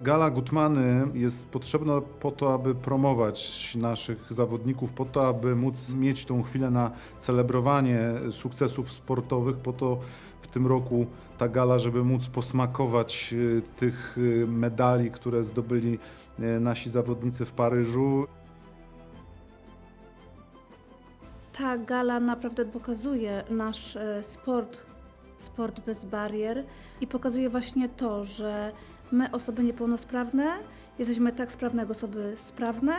Gala Gutmany jest potrzebna po to, aby promować naszych zawodników, po to, aby móc mieć tą chwilę na celebrowanie sukcesów sportowych, po to w tym roku ta gala, żeby móc posmakować y, tych y, medali, które zdobyli y, nasi zawodnicy w Paryżu. Ta gala naprawdę pokazuje nasz sport, sport bez barier i pokazuje właśnie to, że my, osoby niepełnosprawne, jesteśmy tak sprawne jak osoby sprawne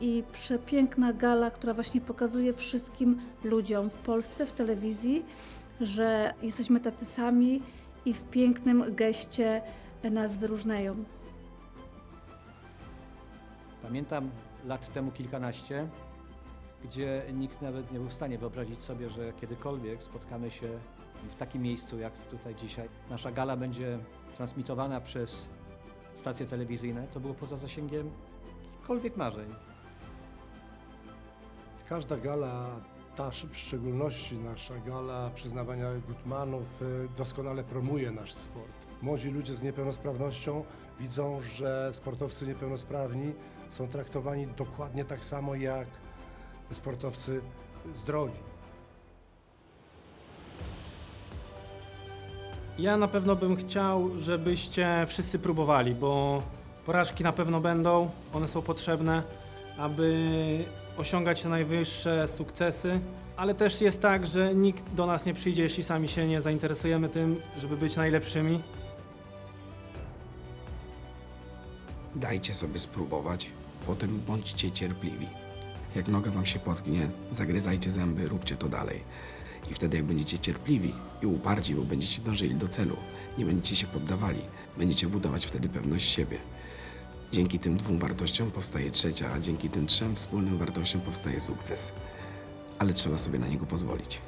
i przepiękna gala, która właśnie pokazuje wszystkim ludziom w Polsce, w telewizji, że jesteśmy tacy sami i w pięknym geście nas wyróżniają. Pamiętam lat temu kilkanaście, gdzie nikt nawet nie był w stanie wyobrazić sobie, że kiedykolwiek spotkamy się w takim miejscu jak tutaj dzisiaj. Nasza gala będzie transmitowana przez stacje telewizyjne. To było poza zasięgiem jakichkolwiek marzeń. Każda gala, ta w szczególności nasza gala przyznawania Gutmanów y, doskonale promuje nasz sport. Młodzi ludzie z niepełnosprawnością widzą, że sportowcy niepełnosprawni są traktowani dokładnie tak samo jak sportowcy zdrowi. Ja na pewno bym chciał, żebyście wszyscy próbowali, bo porażki na pewno będą, one są potrzebne, aby osiągać te najwyższe sukcesy, ale też jest tak, że nikt do nas nie przyjdzie, jeśli sami się nie zainteresujemy tym, żeby być najlepszymi. Dajcie sobie spróbować, potem bądźcie cierpliwi. Jak noga wam się potknie, zagryzajcie zęby, róbcie to dalej. I wtedy jak będziecie cierpliwi i uparci, bo będziecie dążyli do celu, nie będziecie się poddawali, będziecie budować wtedy pewność siebie. Dzięki tym dwóm wartościom powstaje trzecia, a dzięki tym trzem wspólnym wartościom powstaje sukces. Ale trzeba sobie na niego pozwolić.